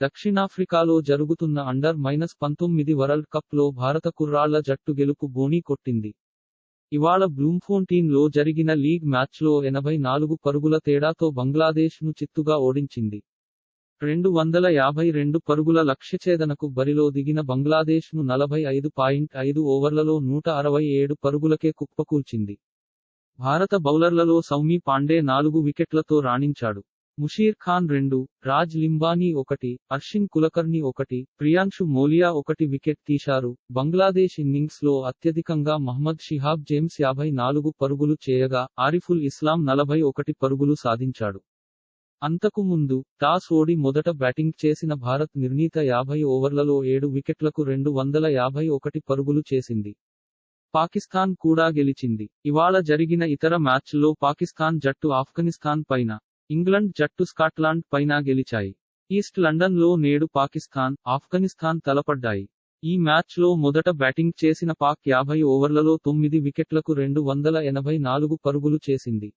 దక్షిణాఫ్రికాలో జరుగుతున్న under minus పంతొమ్మిది వరల్డ్ కప్లో భారత కుర్రాళ్ళ జట్టు గెలుపు బోణీ కొట్టింది. ఇవాళ బ్లూమ్ఫోంటీన్లో జరిగిన లీగ్ మ్యాచ్లో ఎనభై నాలుగు పరుగుల తేడాతో బంగ్లాదేశ్ను చిత్తుగా ఓడించింది. రెండు వందల యాభై రెండు పరుగుల లక్ష్యఛేదనకు బరిలో దిగిన బంగ్లాదేశ్ను నలభై ఐదు పాయింట్ ఐదు ఓవర్లలో నూట అరవై ఏడు పరుగులకే కుప్పకూల్చింది. భారత బౌలర్లలో సౌమి పాండే నాలుగు వికెట్లతో రాణించాడు. ముషీర్ ఖాన్ రెండు రాజ్ లింబానీ ఒకటి అర్షిన్ కులకర్ణి ఒకటి ప్రియాంశు మోలియా ఒకటి వికెట్ తీశారు. బంగ్లాదేశ్ ఇన్నింగ్స్లో అత్యధికంగా మహ్మద్ షిహాబ్ జేమ్స్ యాభై నాలుగు పరుగులు చేయగా ఆరిఫుల్ ఇస్లాం నలభై ఒకటి పరుగులు సాధించాడు. అంతకు ముందు టాస్ ఓడి మొదట బ్యాటింగ్ చేసిన భారత్ నిర్ణీత యాభై ఓవర్లలో ఏడు వికెట్లకు రెండు వందల యాభై ఒకటి పరుగులు చేసింది. పాకిస్తాన్ కూడా గెలిచింది. ఇవాళ జరిగిన ఇతర మ్యాచ్ల్లో పాకిస్తాన్ జట్టు ఆఫ్ఘనిస్తాన్ పైన ఇంగ్లండ్ జట్టు స్కాట్లాండ్ పైన గెలిచాయి. ఈస్ట్ లండన్లో నేడు పాకిస్తాన్ ఆఫ్ఘనిస్తాన్ తలపడ్డాయి. ఈ మ్యాచ్లో మొదట బ్యాటింగ్ చేసిన పాక్ యాభై ఓవర్లలో తొమ్మిది వికెట్లకు రెండు వందల ఎనభై నాలుగు పరుగులు చేసింది.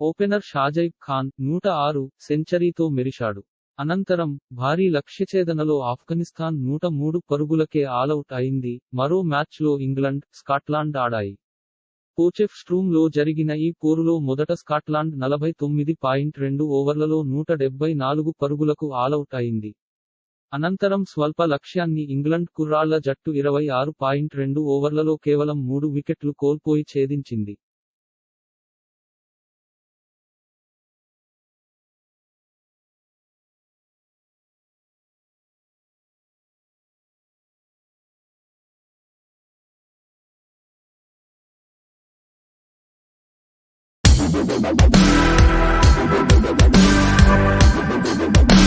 ఓపెనర్ షాజైబ్ ఖాన్ నూట ఆరు సెంచరీతో మెరిశాడు. అనంతరం భారీ లక్ష్యఛేదనలో ఆఫ్ఘనిస్తాన్ నూట మూడు పరుగులకే ఆలౌట్ అయింది. మరో మ్యాచ్లో ఇంగ్లండ్ స్కాట్లాండ్ ఆడాయి. కోచెఫ్ స్ట్రూమ్లో జరిగిన ఈ పోరులో మొదట స్కాట్లాండ్ నలభై తొమ్మిది పాయింట్ రెండు ఓవర్లలో నూట డెబ్బై నాలుగు పరుగులకు ఆలౌట్ అయింది. అనంతరం స్వల్ప లక్ష్యాన్ని ఇంగ్లండ్ కుర్రాళ్ళ జట్టు ఇరవై ఆరు పాయింట్ రెండు ఓవర్లలో కేవలం మూడు వికెట్లు కోల్పోయి ఛేదించింది. Thank you.